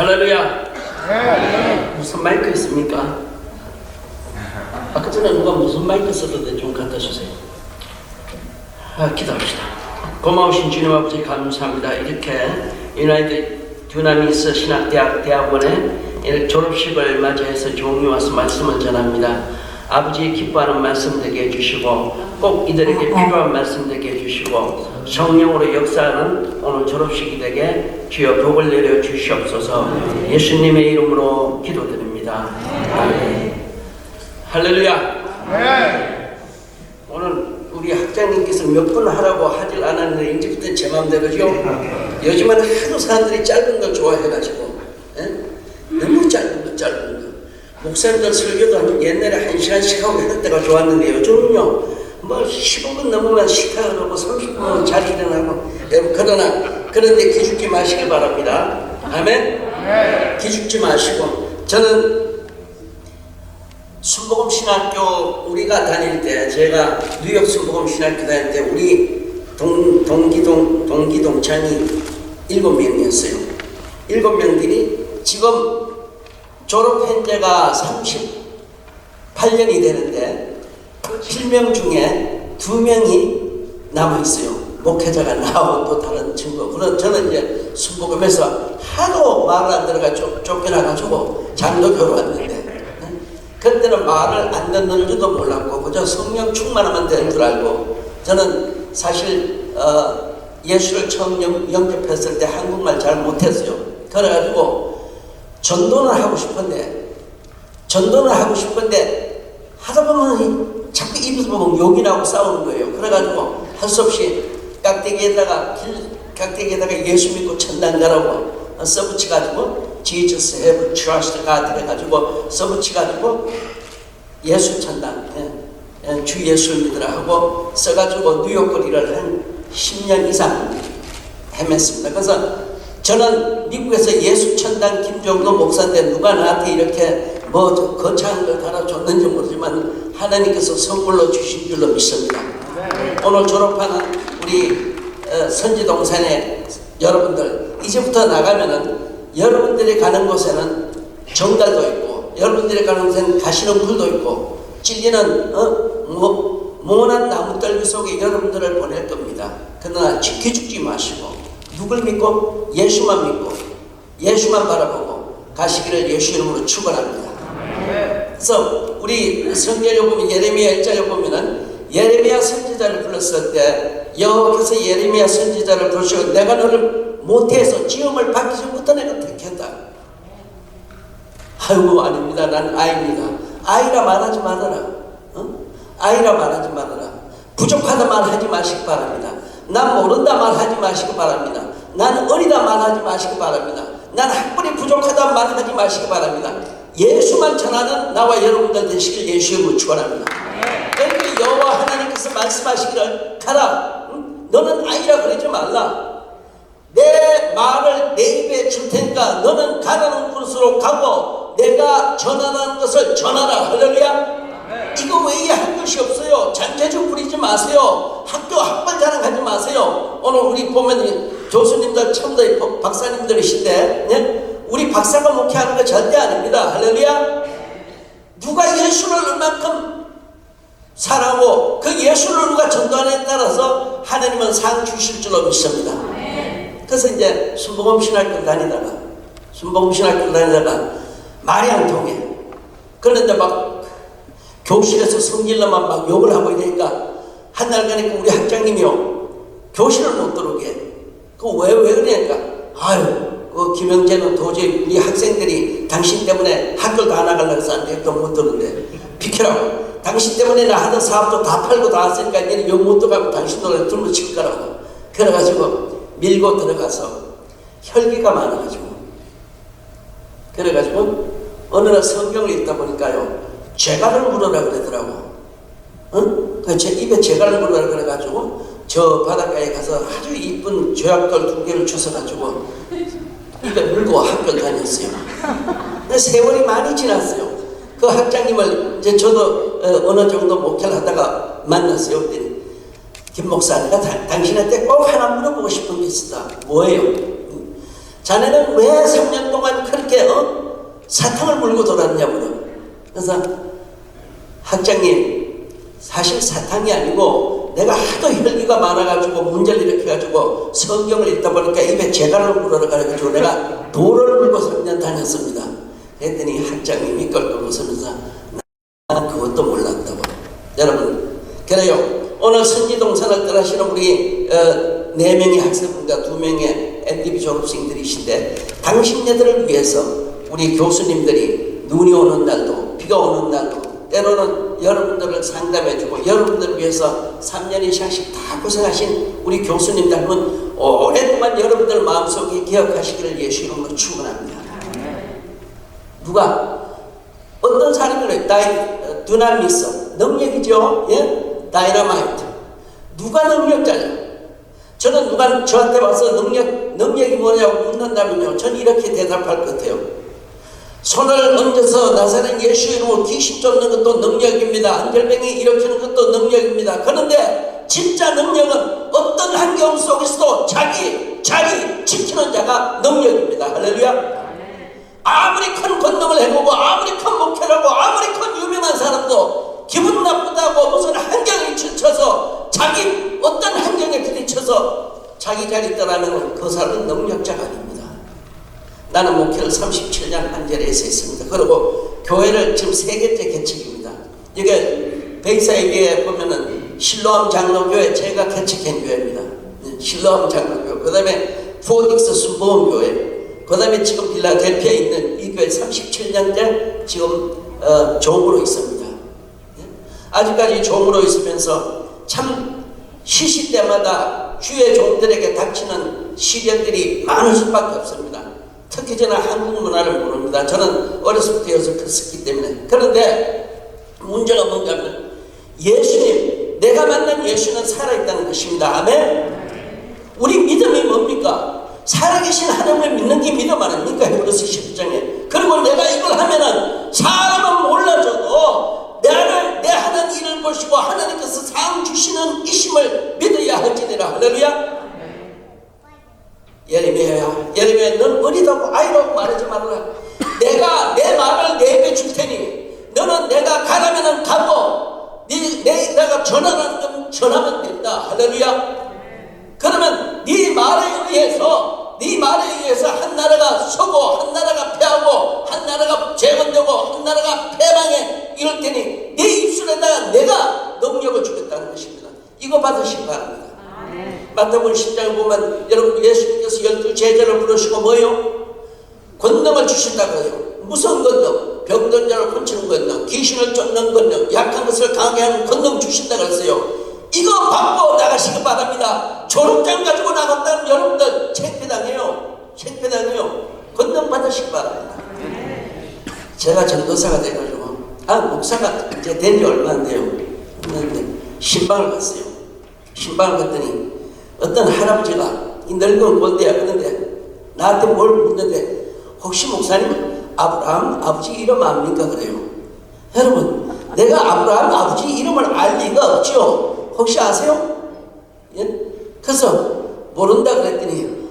할렐루야. 무슨 마이크 있습니까? 아까 전에 누가 무슨 마이크 썼는데 좀 갖다 주세요. 아, 기도합시다. 고마우신 주님 아버지 감사합니다. 이렇게 유나이티드 듀나미스 신학대학 대학원에 졸업식을 맞이해서 종이 와서 말씀을 전합니다. 아버지 기뻐하는 말씀 되게 해주시고 꼭 이들에게 필요한 말씀 되게 해주시고 성령으로 역사하는 오늘 졸업식이 되게 주여 복을 내려 주시옵소서 예수님의 이름으로 기도드립니다. 아멘. 할렐루야. 오늘 우리 학장님께서 몇 분 하라고 하질 않았는데 이제부터 제 마음대로죠. 요즘은 하도 사람들이 짧은 걸 좋아해가지고 예? 너무 짧은 거 짧은 거. 목사님들 설교도 한- 옛날에 한 시간씩 하고 했을 때가 좋았는데 요즘은요 뭐 15분 넘으면 식탁을 하고 30분 잘 일어나고 그러나 그런데 기죽지 마시길 바랍니다. 아멘. 기죽지 마시고 저는 순복음 신학교 우리가 다닐 때 제가 뉴욕 순복음 신학교 다닐 때 우리 동, 동기동 동기 동창이 일곱 명이었어요. 일곱 명들이 지금 졸업한 지가 38년이 되는데 그 7명 중에 두 명이 남아 있어요. 목회자가 나오고 또 다른 친구. 그런 저는 이제 순복음에서 하도 말을 안 들어가 쫓, 쫓겨나가지고 장로교로 왔는데 네? 그때는 말을 안 듣는 줄도 몰랐고 그저 성령 충만하면 되는 줄 알고 저는 사실 어, 예수를 처음 영, 영접했을 때 한국말 잘 못했어요. 그래가지고 전도는 하고 싶은데 전도는 하고 싶은데 하다 보면 이- 자꾸 입에서 보면 욕이 나고 싸우는 거예요. 그래가지고 할 수 없이 깍대기에다가 길, 깍대기에다가 예수 믿고 천당 가라고 어, 써붙여가지고 Jesus have trust God 해가지고 써붙여가지고 예수 천당 예, 예, 주 예수를 믿으라 하고 써가지고 뉴욕 거리를 한 10년 이상 헤맸습니다. 그래서 저는 미국에서 예수 천당 김종도 목사인데 누가 나한테 이렇게 뭐 거창한 걸 달아줬는지 모르지만 하나님께서 선물로 주신 줄로 믿습니다. 오늘 졸업하는 우리 어, 선지동산의 여러분들 이제부터 나가면은 여러분들이 가는 곳에는 정달도 있고 여러분들이 가는 곳에는 가시는 풀도 있고 찔리는 어? 뭐, 모난 나무떨기 속에 여러분들을 보낼 겁니다. 그러나 기죽지 마시고 누굴 믿고 예수만 믿고 예수만 바라보고 가시기를 예수 이름으로 축원합니다. 그래서 우리 성경에 보면 예레미야 1장에 보면은 예레미야 선지자를 불렀을 때 여호와께서 예레미야 선지자를 부르시고 내가 너를 모태에서 지음을 받기 전부터 내가 택했다. 아이고 아닙니다. 난 아이입니다. 아이라 말하지 말아라. 어? 아이라 말하지 말아라. 부족하다 말하지 마시기 바랍니다. 난 모른다 말하지 마시기 바랍니다. 난 어리다 말하지 마시기 바랍니다. 난 학벌이 부족하다 말하지 마시기 바랍니다. 예수만 전하는 나와 여러분들 되시길 예수의 축원합니다. 그러니까 여호와 하나님께서 말씀하시기를 가라. 응? 너는 아이라 그러지 말라. 내 말을 내 입에 줄 테니까 너는 가라는 곳으로 가고 내가 전하는 것을 전하라. 할렐루야. 이거 외에 할 것이 없어요. 잔재주 부리지 마세요. 학교 학벌 자랑하지 마세요. 오늘 우리 보면 이 교수님들 처음부터 박사님들이신데 예? 우리 박사가 목회하는 거 절대 아닙니다. 할렐루야. 누가 예수를 얼만큼 사랑하고 그 예수를 누가 전도하느냐에 따라서 하나님은 상 주실 줄로 믿습니다. 그래서 이제 순복음 신학교 다니다가 순복음 신학교 다니다가 말이 안 통해. 그런데 막 교실에서 성질나만 막 욕을 하고 이러니까 한날 가니까 우리 학장님이요 교실을 못 들어오게. 그왜 왜 그러니까 아유 그 김영재는 도저히 우리 학생들이 당신 때문에 학교를 다 나가려고 해서 안 돼. 못 들는데 비켜라고. 당신 때문에 나 하던 사업도 다 팔고 다 했으니까 이제는 욕못 들어가고 당신 노래 들고 칠 거라고. 그래가지고 밀고 들어가서 혈기가 많아가지고 그래가지고 어느 날 성경을 읽다 보니까요 죄가를 물어라 그러더라고 응? 그제 입에 죄가를 물어라 그래가지고 저 바닷가에 가서 아주 이쁜 죄악돌 두 개를 주워가지고 입에 물고 학교를 다녔어요 세월이 많이 지났어요 그 학장님을 이제 저도 어, 어느 정도 목회를 하다가 만났어요 김 목사 내가 다- 당신한테 꼭 하나 물어보고 싶은 게 있다 뭐예요? 자네는 왜 3년 동안 그렇게 어? 사탕을 물고 돌았냐고요. 그래서 학장님 사실 사탕이 아니고 내가 하도 혈기가 많아가지고 문제를 일으켜가지고 성경을 읽다 보니까 입에 재갈을 물어가지고 내가 돌을 물고 3년 다녔습니다. 그랬더니 학장님이 껄껄 웃으면서 난 그것도 몰랐다고. 여러분, 그래요. 오늘 선지동산을 떠나시는 우리 어, 네 명의 학생분과 두 명의 NDB 졸업생들이신데 당신네들을 위해서 우리 교수님들이 눈이 오는 날도 비가 오는 날도 때로는 여러분들을 상담해주고 여러분들을 위해서 3년 이상씩 다 고생하신 우리 교수님들은 오랫동안 여러분들 마음속에 기억하시기를 예수 이름으로 축원합니다. 누가 어떤 사람들은 다이 어, 두나미스 능력이죠. 예? 다이너마이트. 누가 능력자냐? 저는 누가 저한테 와서 능력 능력이 뭐냐고 묻는다면요. 저는 이렇게 대답할 것 같아요. 손을 얹어서 나사렛 예수 이름으로 귀신 쫓는 것도 능력입니다. 안절병이 일으키는 것도 능력입니다. 그런데 진짜 능력은 어떤 환경 속에서도 자기 자기 지키는 자가 능력입니다. 할렐루야. 아무리 큰 권능을 해보고 아무리 큰 목회라고 아무리 큰 유명한 사람도 기분 나쁘다고 무슨 환경에 지쳐서 자기 어떤 환경에 부딪혀서 자기 자리 떠나면 그 사람은 능력자가 아닙니다. 나는 목회를 37년 한자리에서 했습니다. 그리고 교회를 지금 세 개째 개척입니다. 이게 베이사에게 보면은 실로암 장로교회 제가 개척한 교회입니다. 실로암 장로교. 그 다음에 포닉스 순복음교회. 그 다음에 지금 빌라델피아에 있는 이 교회 37년째 지금 어, 종으로 있습니다. 예? 아직까지 종으로 있으면서 참 시시 때마다 주의 종들에게 닥치는 시련들이 많을 수밖에 없습니다. 특히 저는 한국 문화를 모릅니다. 저는 어렸을 때여서 그랬기 때문에. 그런데 문제가 뭔가면 예수님, 내가 만난 예수는 살아있다는 것입니다. 아멘? 우리 믿음이 뭡니까? 살아계신 하나님을 믿는 게 믿음 아닙니까? 헤브리서 12장에. 그리고 내가 이걸 하면은 사람은 몰라줘도 나를 내 하는 일을 보시고 하나님께서 상 주시는 이심을 믿어야 할지니라. 할렐루야. 예레미야, 넌 어리다고 아이라고 말하지 말라. 내가 내 말을 내게 줄 테니 너는 내가 가라면은 가고 네, 내, 내가 전하는 건 전하면 된다. 할렐루야. 그러면 네 말에 의해서 네 말에 의해서 한 나라가 서고 한 나라가 패하고 한 나라가 재건되고 한 나라가 패망해 이럴 테니 네 입술에다가 내가 능력을 주겠다는 것입니다. 이거 받으시기 바랍니다. 마태복음 10장을 보면 여러분 예수님께서 열두 제자를 부르시고 뭐요? 권능을 주신다 그래요. 무슨 권능? 병든 자를 고치는 권능, 귀신을 쫓는 권능, 약한 것을 강하게 하는 권능 주신다 그랬어요. 이거 받고 나가시기 바랍니다. 졸업장 가지고 나갔다는 여러분들 창피당해요. 창피당해요. 권능 받으시기 바랍니다. 제가 전도사가 돼가지고 아 목사가 이제 된 지 얼마 안 돼요. 그런데 신방을 갔어요. 신방을 갔더니 어떤 할아버지가 이 늙은 꼰대야 그런데 나한테 뭘 묻는데 혹시 목사님 아브라함 아버지 이름 압니까 그래요. 여러분 내가 아브라함 아버지 이름을 알 리가 없죠. 혹시 아세요? 예? 그래서 모른다 그랬더니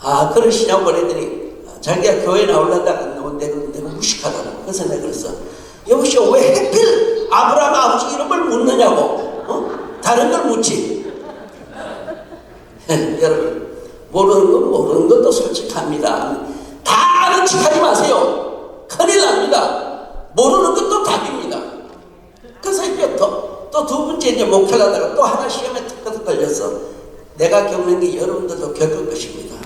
아 그러시냐고 그랬더니 자기가 교회 나올란다 안 나온대 내가 무식하다고 그래서 내가 그랬어 여보시오 왜 하필 아브라함 아버지 이름을 묻느냐고 어? 다른 걸 묻지 여러분 모르는 건 모르는 것도 솔직합니다. 다 아는 척 하지 마세요. 큰일 납니다. 모르는 것도 답입니다. 그래서 이제 또또 두 번째 이제 목회하다가 또 하나 시험에 탁 걸렸어 내가 겪는 게 여러분들도 겪을 것입니다.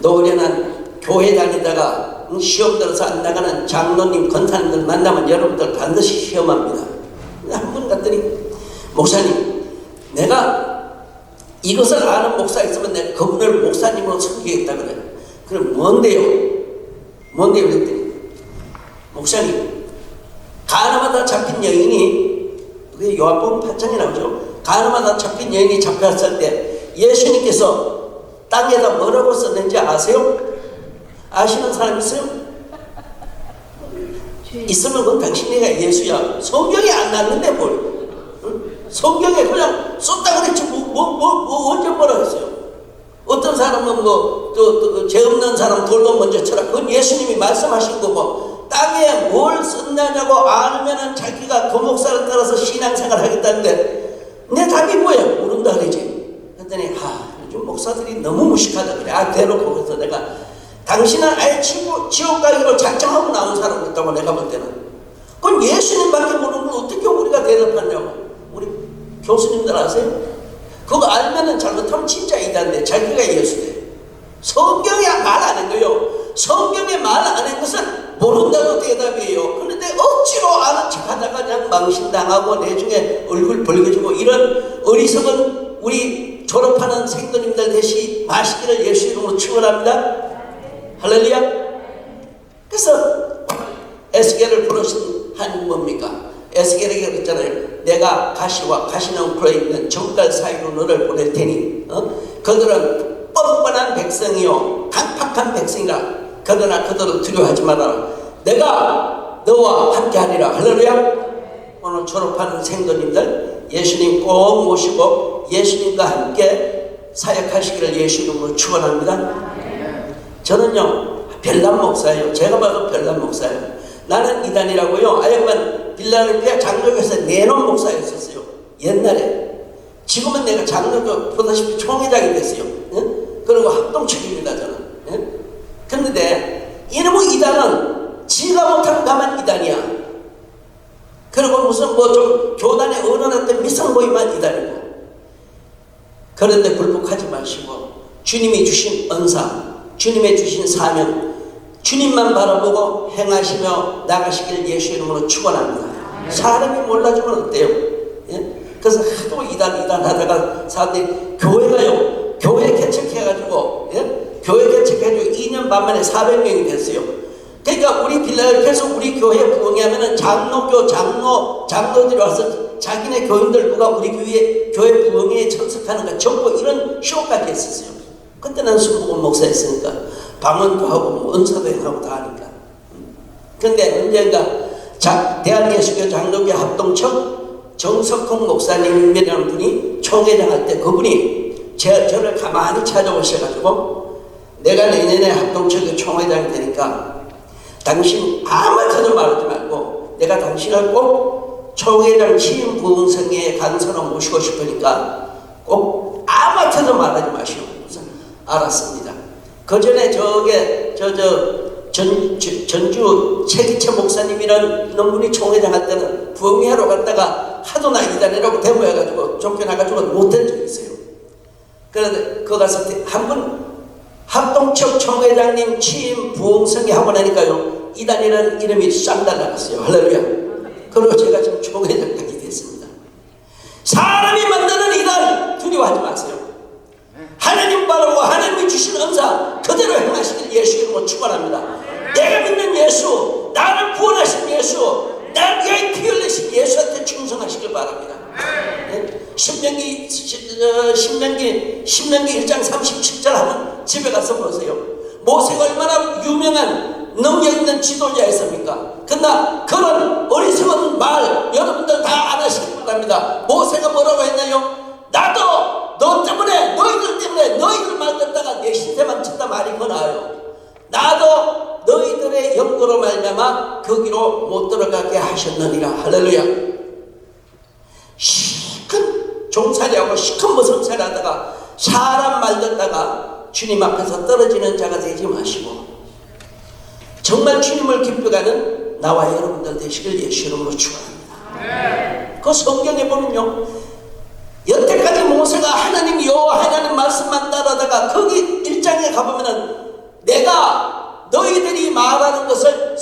노련한 교회 다니다가 시험 들어서 안 나가는 장로님, 권사님들 만나면 여러분들 반드시 시험합니다. 한분 갔더니 목사님, 내가 이것을 아는 목사 있으면 내가 그분을 목사님으로 섬기겠다 그래. 그럼 뭔데요? 뭔데요? 그랬더니 목사님, 가나마다 잡힌 여인이 그게 요한복음 8장에 나오죠. 가나마다 잡힌 여인이 잡혔을 때 예수님께서 땅에다 뭐라고 썼는지 아세요? 아시는 사람 있어요? 있으면 그건 당신네가 예수야. 성경에 안 났는데 뭘? 응? 성경에 그냥 썼다 그랬지 뭐, 뭐, 뭐, 뭐 언제 뭐라 했어요? 어떤 사람은 뭐또죄 없는 사람 돌로 먼저 쳐라. 그건 예수님이 말씀하신 거고 땅에 뭘 썼냐냐고 알면은 자기가 그 목사를 따라서 신앙생활 하겠다는데 내 답이 뭐야? 모른다 그러지. 그랬더니 아 요즘 목사들이 너무 무식하다 그래. 아 대놓고 그래서 내가 당신은 아예 지옥, 지옥 가기로 작정하고 나온 사람이었다고 내가 볼 때는. 그건 예수님밖에 모르는 걸 어떻게 우리가 대답하냐고. 교수님들 아세요? 그거 알면은 잘못하면 진짜 이단데 자기가 예수돼. 성경에 말안한 거요. 성경에 말 안 한 것은 모른다고 대답이에요. 그런데 억지로 아는 척 하다가 그냥 망신당하고 나중에 얼굴 벌개지고 이런 어리석은 우리 졸업하는 생도님들 대시 마시기를 예수 이름으로 축원합니다. 할렐루야. 그래서 에스겔을 부르신 한 뭡니까? 에스겔에게 그랬잖아요. 내가 가시와 가시나무풀에 있는 정갈 사이로 너를 보낼 테니 어? 그들은 뻔뻔한 백성이요 강팍한 백성이라 그러나 그들은 두려워하지 말아라. 내가 너와 함께하리라. 할렐루야. 오늘 졸업하는 생도님들 예수님 꼭 모시고 예수님과 함께 사역하시기를 예수 이름으로 축원합니다. 저는요 별난 목사예요. 제가 봐도 별난 목사예요. 나는 이단이라고요. 아예만 빌라델피아 장로교에서 내놓은 목사였었어요. 옛날에. 지금은 내가 장로교 보다시피 총회장이 됐어요. 응? 그리고 합동책입니다 저는. 응? 그런데 이놈의 이단은 지가 못하는 가만 이단이야. 그리고 무슨 뭐 좀 교단에 언언했던 미성 모임만 이단이고. 그런데 굴복하지 마시고 주님이 주신 은사, 주님의 주신 사명, 주님만 바라보고 행하시며 나가시길 예수 이름으로 축원합니다. 사람이 몰라주면 어때요? 예? 그래서 하도 이단 이단 하다가 사람들이 교회가요 교회 개척해가지고 예? 교회 개척해가지고 2년 반 만에 400명이 됐어요. 그러니까 우리 빌라델피아에서 우리 교회 부흥하면은 장로교 장로 장로들이 와서 자기네 교인들 누가 우리 교회 교회 부흥회에 참석하는가 전부 이런 쇼까지 했었어요. 그때 는 순복음 목사였으니까 방언도 하고 뭐 은사도 하고 다 하니까. 근데 언젠가 자, 대한예수교 장로교 합동청 정석홍 목사님이라는 분이 총회장 할 때 그분이 제, 저를 가만히 찾아오셔가지고 내가 내년에 합동청교 총회장이 되니까 당신 아무것도 말하지 말고 내가 당신을 꼭 총회장 취임 부흥성에 간선을 모시고 싶으니까 꼭 아무것도 말하지 마시오. 알았습니다. 그 전에 저게 저저 전주 최기채 목사님이라는 분이 총회장 할 때는 부흥회하러 갔다가 하도 나 이단이라고 데모해가지고 쫓겨나가지고 못된 적이 있어요. 그런데 그 가서 한번 합동청 총회장님 취임 부흥성에 하고 나니까요 이단이라는 이름이 싹 날라갔어요. 할렐루야. 그리고 제가 지금 총회장까지 됐습니다. 사람이 만드는 이단 두려워하지 마세요. 하나님 바라고 하나님이 주신 은사 그대로 행하시길 예수 이름으로 축원합니다. 내가 믿는 예수, 나를 구원하신 예수, 날 위하여 피 흘리신 예수한테 충성하시길 바랍니다. 네? 신명기 시- 어, 신명기 신명기 1장 37절 하면 집에 가서 보세요. 모세가 얼마나 유명한 능력 있는 지도자였습니까? 그러나 그런 어리석은 말 여러분들 다 안 하시길 바랍니다. 모세가 뭐라고 했나요? 나도 너 때문에 너희들 때문에 너희들 말 듣다가 내 신세만 쳤다 말이 더 나아요. 나도 너희들의 영고로 말미암아 거기로 못 들어가게 하셨느니라 할렐루야. 시큰 종살이하고 시큰 무성살이 하다가 사람 말 듣다가 주님 앞에서 떨어지는 자가 되지 마시고 정말 주님을 기쁘가는 나와 여러분들 되시길 예수 이름으로 축원합니다. 그 성경에 보면요. 여태까지 모세가 하나님 여호와 하나님 말씀만 따라다가 거기 일장에 가보면은 내가 너희들이 말하는 것을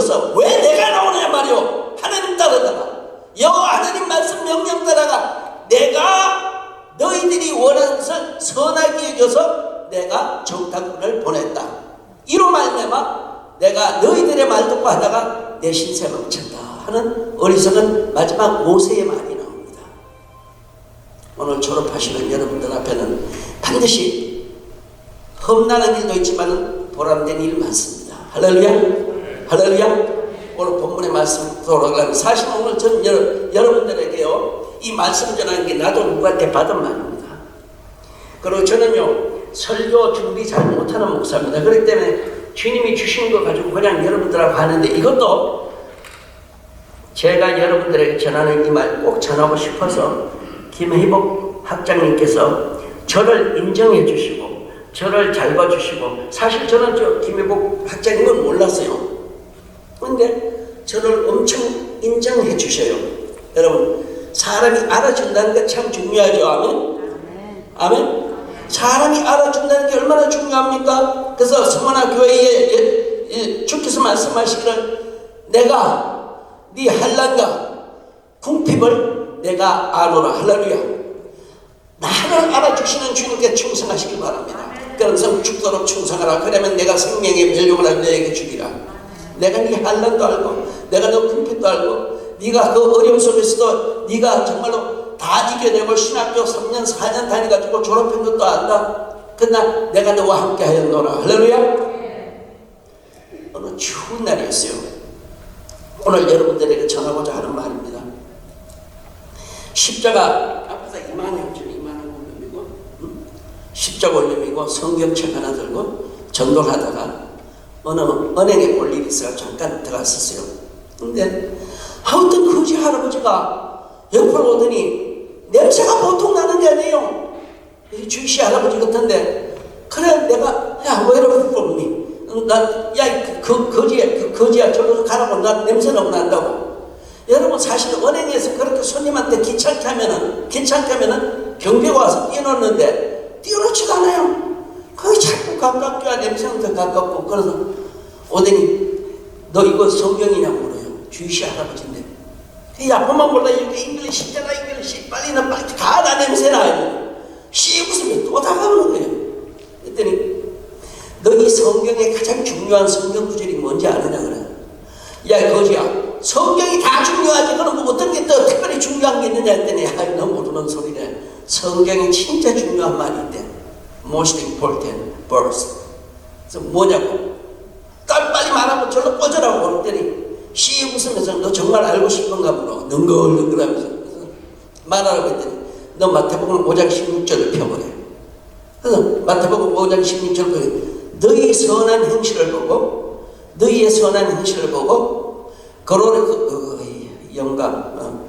여기서 왜 내가 나오느냐 말이오 하나님 따르다가 여호와 하나님 말씀 명령 따라가 내가 너희들이 원하는 것을 선하게 여겨서 내가 정탐꾼을 보냈다 이로 말미암아 내가 너희들의 말 듣고 하다가 내 신세 망쳤다 하는 어리석은 마지막 모세의 말이 나옵니다 오늘 졸업하시는 여러분들 앞에는 반드시 험난한 일도 있지만 보람된 일 많습니다. 할렐루야. 할렐루야. 오늘 본문의 말씀 돌아가면 사실 오늘 저는 여러, 여러분들에게요 이 말씀 전하는 게 나도 누구한테 받은 말입니다. 그리고 저는요 설교 준비 잘 못하는 목사입니다. 그렇기 때문에 주님이 주신 거 가지고 그냥 여러분들하고 하는데 이것도 제가 여러분들에게 전하는 이 말 꼭 전하고 싶어서 김희복 학장님께서 저를 인정해 주시고 저를 잘 봐주시고 사실 저는 저 김희복 학장님은 몰랐어요. 근데 저를 엄청 인정해 주셔요. 여러분 사람이 알아준다는 게 참 중요하죠. 아멘. 아멘. 사람이 알아준다는 게 얼마나 중요합니까? 그래서 성원아 교회에 예, 예, 주께서 말씀하시기를 내가 네 한란과 궁핍을 내가 아노라 할렐루야. 나를 알아주시는 주님께 충성하시기 바랍니다. 그래서 죽도록 충성하라. 그러면 내가 생명의 멸류관을 너에게 주리라. 내가 네 한란도 알고, 내가 너 궁핍도 알고, 네가 그 어려움 속에서도 네가 정말로 다 이겨내고 신학교 3년 4년 다니가지고 졸업한 것도 안다. 그러나 내가 너와 함께 하였노라. 할렐루야. 어느 추운 날이었어요. 오늘 여러분들에게 전하고자 하는 말입니다. 십자가 앞에서 이만한 줄 이만한 올림이고 음? 십자가 올림이고 성경책 하나 들고 전도를 하다가 어느 은행에 볼 일이 있어서 잠깐 들어갔었어요. 근데 하여튼 거지 할아버지가 옆으로 오더니 냄새가 보통 나는 게 아니에요. 이 주시 할아버지 같은데 그래 내가 야왜 이렇게 뽑니? 난야 그 거지야 그 거지야 저기서 가라고 나 냄새 너무 난다고. 여러분 사실 은행에서 그렇게 손님한테 귀찮게 하면은 귀찮게 하면은 경비가 와서 뛰어놓는데 뛰어놓지도 않아요. 거의 자꾸 가깝게 와 냄새는 더 가깝고 그래서 오더니 너 이거 성경이냐고 물어요. 주이시 할아버지인데. 이 아빠만 몰라 이렇게 잉글리시 있잖아 잉글리시 빨리 나 빨리 가나 냄새 나요. 씨 웃으면 또 다가오는 거예요. 그랬더니 너 이 성경의 가장 중요한 성경 구절이 뭔지 아느냐 그래. 야 거지야 성경이 다 중요하지 그럼 뭐 어떤 게 더 특별히 중요한 게 있느냐 했더니 아이 너 모르는 소리래. 성경이 진짜 중요한 있대. Most important verse. 그래서 뭐냐고. 딸 빨리 말하면 절로 꺼져라고 그랬더니 씨 웃으면서 너 정말 알고 싶은가 보다. 능글능글하면서 말하라고 했더니 너 마태복음 5장 16절을 펴보래. 그래서 마태복음 5장 16절 보니 너희 선한 행실을 보고 너희의 선한 행실을 보고 거론의 그, 그, 영광 어.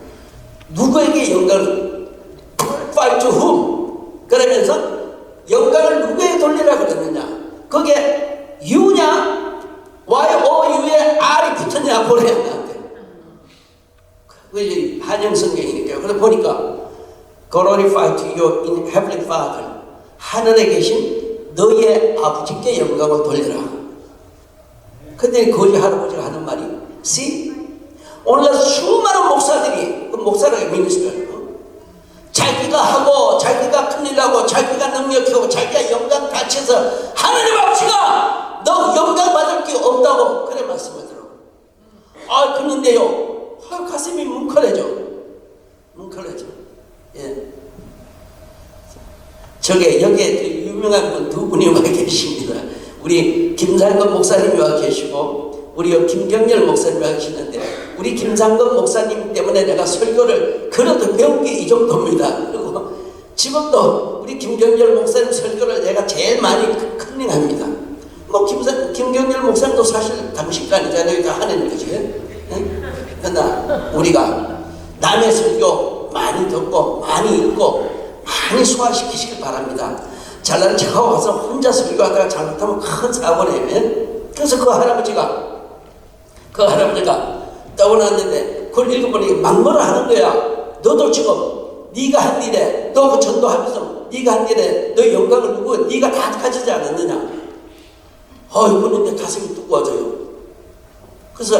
누구에게 영광을 glorify to whom 그러면서 영광을 누구에게 돌리라 그랬느냐? 그게 유냐? Y-O-U에 R이 붙었냐? 나한테 그게 한영 성경이니까요 그래서 보니까 glorify to your in heavenly father. 하늘에 계신 너희의 아버지께 영광을 돌려라. 근데 거기 할아버지가 하는 말이 see? 오늘날 수많은 목사들이 그 목사라고 미니스터 자기가 하고 자기가 큰일 나고 자기가 능력하고 자기가 영광 다쳐서 하나님 아버지가 너 영광 받을 게 없다고 그래 말씀하더라고 아 그런데요. 아, 가슴이 뭉클해져. 뭉클해져. 예. 저게 여기에 그 유명한 분 두 분이 와 계십니다. 우리 김상건 목사님이 와 계시고 우리 김경렬 목사님이 와 계시는데 우리 김상건 목사님 때문에 내가 설교를 그래도 배운 게 이 정도입니다. 그리고 지금도 우리 김경렬 목사님 설교를 내가 제일 많이 컨닝합니다. 뭐 김상, 김경렬 목사님도 사실 당신간이잖아요. 다 하는 거지. 응? 그러나 우리가 남의 설교 많이 듣고 많이 읽고 많이 소화시키시길 바랍니다. 잘난 척하고 와서 혼자 설교하다가 잘못하면 큰 사고를 내면 그래서 그 할아버지가 그 할아버지가 떠올랐는데 그걸 읽어보니 막말을 하는 거야. 너도 지금 네가 한 일에 너그 전도하면서 네가 한 일에 너 영광을 누구 네가 다 가지지 않았느냐? 어이구 내 가슴이 뜨거워져요. 그래서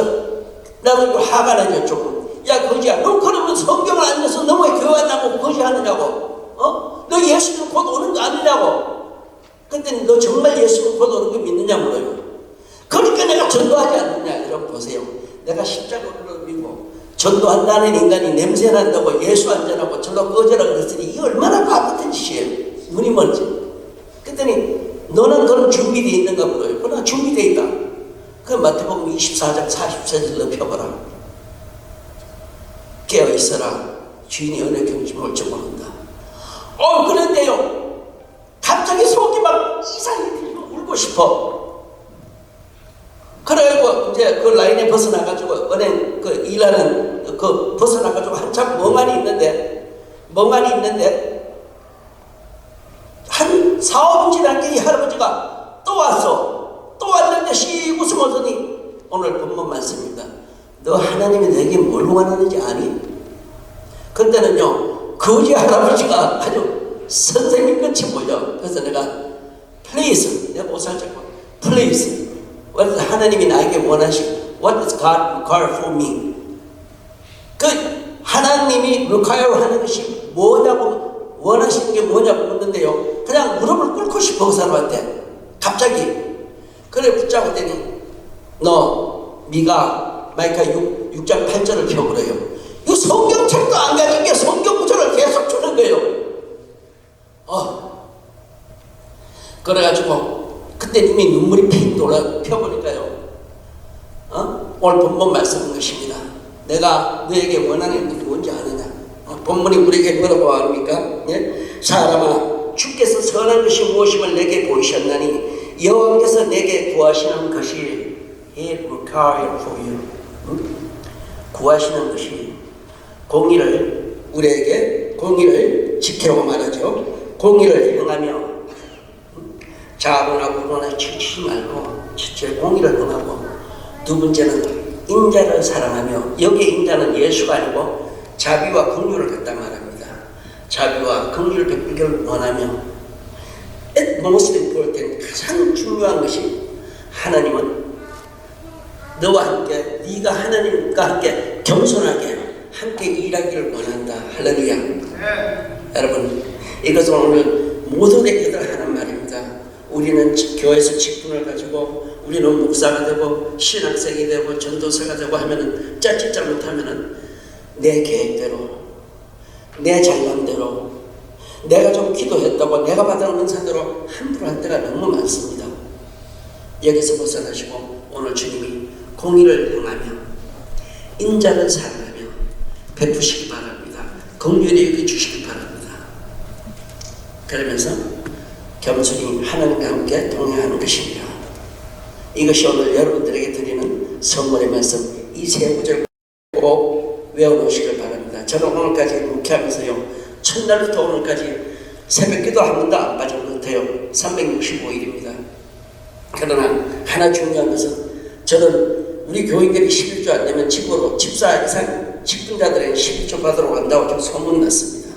나도 화가 나죠 조금. 야 거지야 너 그러면 성경을 안 읽어서 너무 교회 왔다고 거지 하느냐고. 어? 너 예수님 곧 오는 거 아니냐고. 근데 너 정말 예수님 곧 오는 거 믿느냐 물어요. 그러니까 내가 전도하지 여러분 보세요. 내가 십자가를 믿고 전도한다는 인간이 냄새 난다고 예수 안전하고 절로 꺼져라 그랬으니 이게 얼마나 바보된 짓이에요. 눈이 멀지. 그랬더니 너는 그런 준비되어 있는가 물어요 그러나 준비되어 있다. 그 마태복음 24장 44절로 펴보라. 깨어있어라. 주인이 은혜 올줄 모른다. 어 그런데요. 갑자기 속이 막 이상이 들리면 울고 싶어. 그래가지고 이제 그 라인에 벗어나가지고 은행 그 일하는 그 벗어나가지고 한참 멍하니 있는데 멍하니 있는데 한 4, 5분 지난 게이 할아버지가 또 왔어. 또 왔는데 씩 웃으면서니 오늘 본문 말씀입니다. 너 하나님이 내게 뭘 원하는지 아니? 그때는요 거지 할아버지가 아주 선생님 같이 보여. 그래서 내가 please 내가 옷을 잡고 please what is 하나님이 나에게 원하시 what does God require for me? 그 하나님이 require 하는 것이 뭐냐고 원하시는 게 뭐냐고 묻는데요. 그냥 무릎을 꿇고 싶어 그 사람한테 갑자기 그래 붙잡았더니 너 미가 마이카 6, 6장 8절을 펴보래요. 이 성경책도 안 가진 게 성경 구절을 계속 주는 거예요. 어. 그래가지고 그때 이미 눈물이 핑 돌아 펴보니까요. 어? 오늘 본문 말씀인 것입니다. 내가 너에게 원하는 일이 뭔지 아느냐? 어, 본문이 우리에게 뭐라고 합니까? 예? 사람아, 주께서 선한 것이 무엇임을 내게 보이셨나니 여호와께서 내게 구하시는 것이 He require for you. 응? 구하시는 것이 공의를 우리에게 공의를 지키라고 말하죠. 공의를 행하며 응? 자본하고 돈에 치지 말고 실제 공의를 행하고 두 번째는 인자를 사랑하며 여기에 인자는 예수가 아니고 자비와 긍휼을 갖다 말합니다. 자비와 긍휼을 베풀기를 원하며 most important 가장 중요한 것이 하나님은 너와 함께 네가 하나님과 함께 겸손하게 함께 일하기를 원한다. 할렐루야. 여러분 이것은 오늘 모두에게 하는 말입니다. 우리는 지- 교회에서 직분을 가지고 우리는 목사가 되고 신학생이 되고 전도사가 되고 하면은 짜짓 잘못하면은 내 계획대로 내 잘남대로 내가 좀 기도했다고 내가 받은 은사대로 함부로 할 때가 너무 많습니다. 여기서 벗어나시고 오늘 주님이 공의를 행하며 인자를 사랑하며 베푸시기 바랍니다. 긍휼히 여기 주시기 바랍니다. 그러면서 겸손히 하나님과 함께 동행하는 것입니다. 이것이 오늘 여러분들에게 드리는 선물의 말씀 이 세 구절 꼭 외워놓으시길 바랍니다. 저는 오늘까지 묵회하면서요 첫날부터 오늘까지 새벽기도 한 번도 안 빠진 것 같아요. 365일입니다. 그러나 하나 중요한 것은 저는 우리 교인들이 11조 안 되면 집으로 집사 이상 직분자들에게 11조 받으러 간다고 좀 소문났습니다.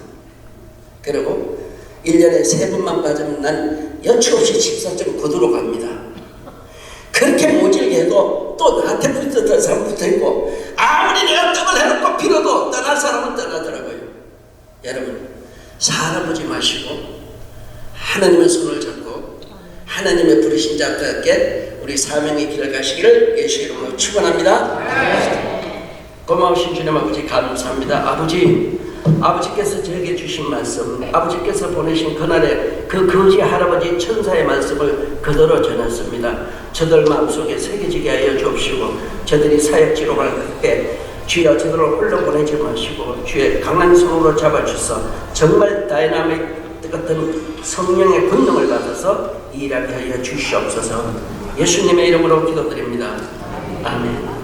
그리고 1년에 세 번만 빠지면 난 여치없이 집사점 구두로 갑니다. 그렇게 모질게 해도 또 나한테 붙었던 사람 붙어 있고 아무리 내가 뜸을 해놓고 빌어도 떠날 사람은 떠나더라고요. 여러분 사람 보지 마시고 하나님의 손을 잡고 하나님의 부르신 함께 우리 사명의 길을 가시기를 예수 이름으로 축원합니다. 고마우신 주님 아버지 감사합니다. 아버지 아버지께서 저에게 주신 말씀 아버지께서 보내신 그날의 그 거지 할아버지 천사의 말씀을 그대로 전했습니다. 저들 마음속에 새겨지게 하여 주옵시고 저들이 사역지로 갈때 주여 저들을 홀로 보내지 마시고 주의 강한 손으로 잡아주서 정말 다이나믹 같은 성령의 권능을 받아서 일하게 하여 주시옵소서 예수님의 이름으로 기도드립니다. 아멘.